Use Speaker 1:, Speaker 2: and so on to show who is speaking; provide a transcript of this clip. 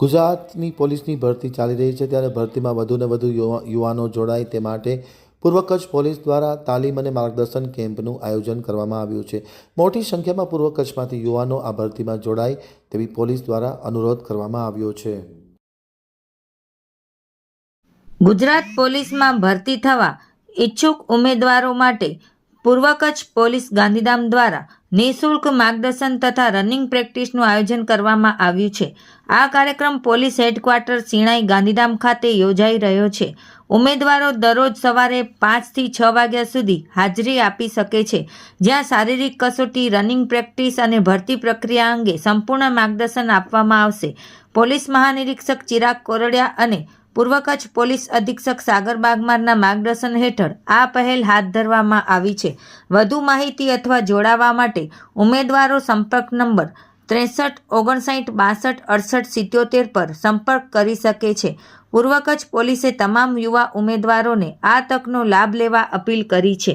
Speaker 1: ગુજરાતની પોલીસની ભરતી ચાલી રહી છે ત્યારે ભરતીમાં વધુને વધુ યુવાનો જોડાય તે માટે પૂર્વ કચ્છ પોલીસ દ્વારા તાલીમ અને માર્ગદર્શન કેમ્પનું આયોજન કરવામાં આવ્યું છે. મોટી સંખ્યામાં પૂર્વ કચ્છમાંથી યુવાનો આ ભરતીમાં જોડાય તેવી પોલીસ દ્વારા અનુરોધ કરવામાં આવ્યો છે.
Speaker 2: ગુજરાત પોલીસમાં ભરતી થવા ઈચ્છુક ઉમેદવારો માટે પૂર્વ કચ્છ પોલીસ ગાંધીધામ દ્વારા નિઃશુલ્ક માર્ગદર્શન તથા રનિંગ પ્રેક્ટિસનું આયોજન કરવામાં આવ્યું છે. આ કાર્યક્રમ પોલીસ હેડક્વાર્ટર સિણાઈ ગાંધીધામ ખાતે યોજાઈ રહ્યો છે. ઉમેદવારો દરરોજ સવારે પાંચથી છ વાગ્યા સુધી હાજરી આપી શકે છે. જ્યાં શારીરિક કસોટી, રનિંગ પ્રેક્ટિસ અને ભરતી પ્રક્રિયા અંગે સંપૂર્ણ માર્ગદર્શન આપવામાં આવશે. પોલીસ મહાનિરીક્ષક ચિરાગ કોરડિયા અને પૂર્વ કચ્છ પોલીસ અધિક્ષક સાગર બાગમારના માર્ગદર્શન હેઠળ આ પહેલ હાથ ધરવામાં આવી છે. વધુ માહિતી અથવા જોડાવા માટે ઉમેદવારો સંપર્ક નંબર ત્રેસઠ, ઓગણસાઠ, બાસઠ, અડસઠ, સિત્યોતેર પર સંપર્ક કરી શકે છે. પૂર્વ કચ્છ પોલીસે તમામ યુવા ઉમેદવારોને આ તકનો લાભ લેવા અપીલ કરી છે.